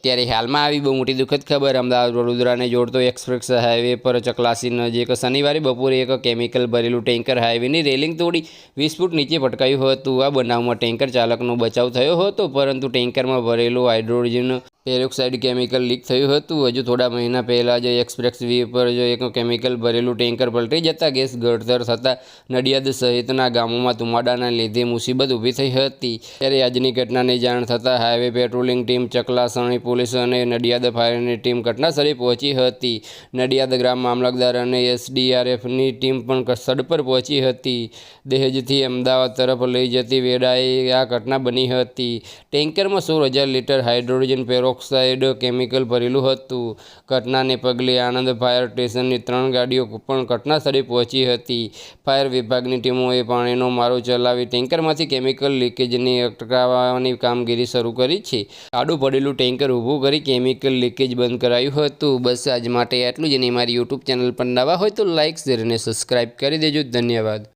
અત્યારે હાલમાં આવી બહુ મોટી દુઃખદ ખબર. અમદાવાદ, વડોદરાને જોડતો એક્સપ્રેસ હાઈવે પર ચકલાસી નજીક શનિવારે બપોરે એક કેમિકલ ભરેલું ટેન્કર હાઈવેની રેલિંગ તોડી વીસ ફૂટ નીચે પટકાયું હતું. આ બનાવમાં ટેન્કર ચાલકનો બચાવ થયો હતો, પરંતુ ટેન્કરમાં ભરેલું હાઇડ્રોજન પેરોક્સાઇડ કેમિકલ લીક થયું હતું. હજુ થોડા મહિના પહેલાં જ એક્સપ્રેસ વે પર જો એક કેમિકલ ભરેલું ટેન્કર પલટી જતાં ગેસ ગળતર થતાં નડિયાદ સહિતના ગામોમાં ધુમાડાના લીધે મુસીબત ઊભી થઈ હતી. ત્યારે આજની ઘટનાની જાણ થતાં હાઈવે પેટ્રોલિંગ ટીમ ચકલાસણી પોલીસ અને નડિયાદ ફાયરની ટીમ ઘટનાસ્થળે પહોંચી હતી. નડિયાદ ગ્રામ મામલતદાર અને એસડીઆરએફની ટીમ પણ સ્થળ પર પહોંચી હતી. દહેજથી અમદાવાદ તરફ લઈ જતી વેળાએ આ ઘટના બની હતી. ટેન્કરમાં સોળ હજાર લીટર હાઇડ્રોજન પેરોક્સાઇડ કેમિકલ ભરેલું હતું. ઘટનાને પગલે આણંદ ફાયર સ્ટેશનની ત્રણ ગાડીઓ પણ ઘટનાસ્થળે પહોંચી હતી. ફાયર વિભાગની ટીમોએ પાણીનો મારો ચલાવી ટેન્કરમાંથી કેમિકલ લીકેજને અટકાવવાની કામગીરી શરૂ કરી છે. આડું પડેલું ટેન્કર ઊભું કરી કેમિકલ લીકેજ બંધ કરાયું હતું. બસ આજ માટે આટલું જ અને મારી યુટ્યુબ ચેનલ પર નવા હોય તો લાઇક શેર અને સબસ્ક્રાઇબ કરી દેજો. ધન્યવાદ.